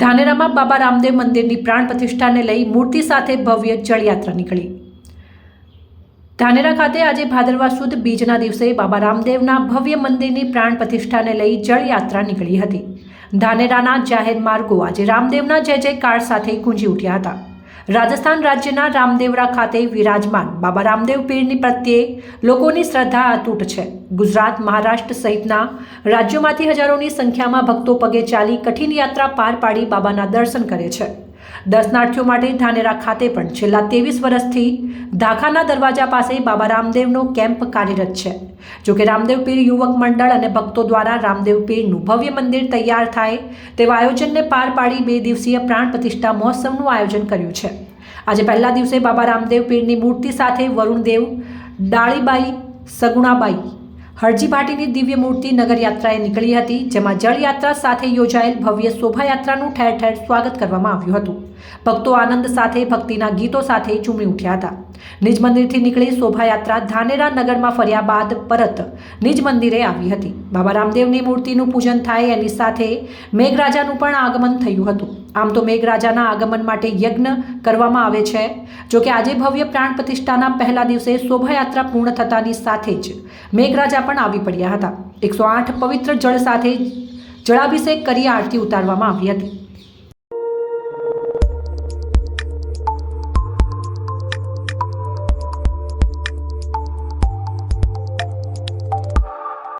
ધાનેરામાં બાબા રામદેવ મંદિરની પ્રાણ પ્રતિષ્ઠાને લઈ મૂર્તિ સાથે ભવ્ય જળયાત્રા નીકળી. ધાનેરા ખાતે આજે ભાદરવા સુદ બીજના દિવસે બાબા રામદેવના ભવ્ય મંદિરની પ્રાણ પ્રતિષ્ઠાને લઈ જળયાત્રા નીકળી હતી. ધાનેરાના જાહેર માર્ગો આજે રામદેવના જય જયકાર સાથે ગુંજી ઉઠ્યા હતા. રાજસ્થાન રાજ્યના રામદેવરા ખાતે વિરાજમાન બાબા રામદેવ પીરની પ્રત્યે લોકોની શ્રદ્ધા અતૂટ છે. ગુજરાત, મહારાષ્ટ્ર સહિતના રાજ્યોમાંથી હજારોની સંખ્યામાં ભક્તો પગે ચાલી કઠિન યાત્રા પાર પાડી બાબાના દર્શન કરે છે. દર્શનાર્થીઓ માટે ધાનેરા ખાતે પણ છેલ્લા ત્રેવીસ વર્ષથી ધાખાના દરવાજા પાસે બાબા રામદેવનો કેમ્પ કાર્યરત છે. જોકે રામદેવ પીર યુવક મંડળ અને ભક્તો દ્વારા રામદેવ પીરનું ભવ્ય મંદિર તૈયાર થાય તેવા આયોજનને પાર પાડી બે દિવસીય પ્રાણ પ્રતિષ્ઠા મહોત્સવનું આયોજન કર્યું છે. આજે પહેલા દિવસે બાબા રામદેવ પીરની મૂર્તિ સાથે વરુણદેવ, ડાળીબાઈ, સગુણાબાઈ હરજી ભાટીની દિવ્ય મૂર્તિ નગરયાત્રાએ નીકળી હતી, જેમાં જળયાત્રા સાથે યોજાયેલ ભવ્ય શોભાયાત્રાનું ઠેર ઠેર સ્વાગત કરવામાં આવ્યું હતું. ભક્તો આનંદ સાથે, ભક્તિના ગીતો સાથે ઝૂમી ઉઠ્યા હતા. નિજ મંદિરથી નીકળી શોભાયાત્રા ધાનેરા નગરમાં ફર્યા બાદ પરત નિજ મંદિરે આવી હતી. બાબા રામદેવની મૂર્તિનું પૂજન થાય એની સાથે મેઘરાજાનું પણ આગમન થયું હતું. આમ તો મેઘરાજાના આગમન માટે યજ્ઞ કરવામાં આવે છે જોકે આજે ભવ્ય પ્રાણ પ્રતિષ્ઠાના પહેલા દિવસે શોભાયાત્રા પૂર્ણ થતાની સાથે જ મેઘરાજા પણ આવી પડ્યા હતા. એકસો આઠ પવિત્ર જળ સાથે જળાભિષેક કરી આરતી ઉતારવામાં આવી હતી.